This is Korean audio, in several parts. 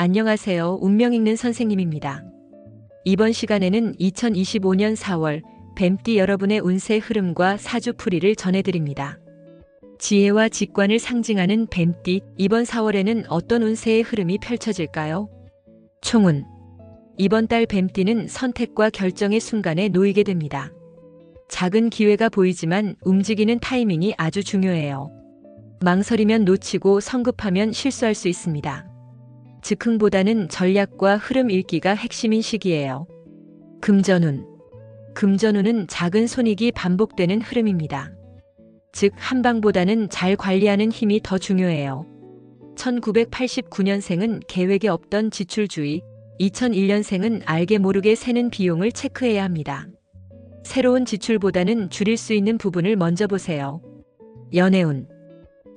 안녕하세요. 운명 읽는 선생님입니다. 이번 시간에는 2025년 4월 뱀띠 여러분의 운세 흐름과 사주풀이를 전해드립니다. 지혜와 직관을 상징하는 뱀띠, 이번 4월에는 어떤 운세의 흐름이 펼쳐질까요? 총운. 이번 달 뱀띠는 선택과 결정의 순간에 놓이게 됩니다. 작은 기회가 보이지만 움직이는 타이밍이 아주 중요해요. 망설이면 놓치고 성급하면 실수할 수 있습니다. 즉흥보다는 전략과 흐름 읽기가 핵심인 시기예요. 금전운. 금전운은 작은 손익이 반복되는 흐름입니다. 즉, 한방보다는 잘 관리하는 힘이 더 중요해요. 1989년생은 계획에 없던 지출주의, 2001년생은 알게 모르게 새는 비용을 체크해야 합니다. 새로운 지출보다는 줄일 수 있는 부분을 먼저 보세요. 연애운.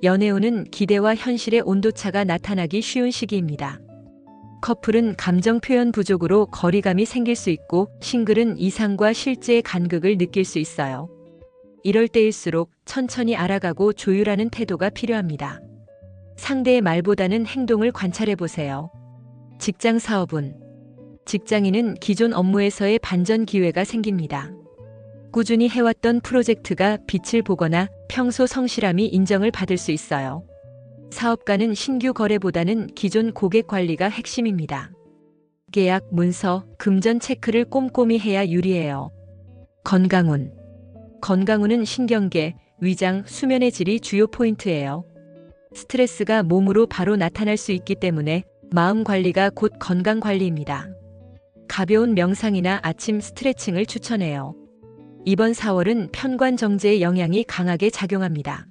연애운은 기대와 현실의 온도차가 나타나기 쉬운 시기입니다. 커플은 감정 표현 부족으로 거리감이 생길 수 있고 싱글은 이상과 실제의 간극을 느낄 수 있어요. 이럴 때일수록 천천히 알아가고 조율하는 태도가 필요합니다. 상대의 말보다는 행동을 관찰해 보세요. 직장 사업은 직장인은 기존 업무에서의 반전 기회가 생깁니다. 꾸준히 해왔던 프로젝트가 빛을 보거나 평소 성실함이 인정을 받을 수 있어요. 사업가는 신규 거래보다는 기존 고객 관리가 핵심입니다. 계약, 문서, 금전 체크를 꼼꼼히 해야 유리해요. 건강운. 건강운은 신경계, 위장, 수면의 질이 주요 포인트예요. 스트레스가 몸으로 바로 나타날 수 있기 때문에 마음 관리가 곧 건강 관리입니다. 가벼운 명상이나 아침 스트레칭을 추천해요. 이번 4월은 편관 정제의 영향이 강하게 작용합니다.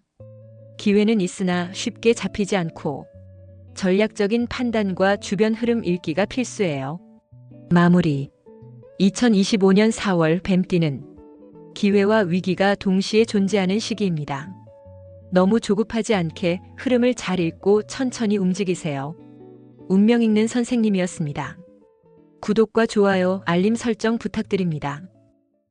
기회는 있으나 쉽게 잡히지 않고 전략적인 판단과 주변 흐름 읽기가 필수예요. 마무리 2025년 4월 뱀띠는 기회와 위기가 동시에 존재하는 시기입니다. 너무 조급하지 않게 흐름을 잘 읽고 천천히 움직이세요. 운명 읽는 선생님이었습니다. 구독과 좋아요, 알림 설정 부탁드립니다.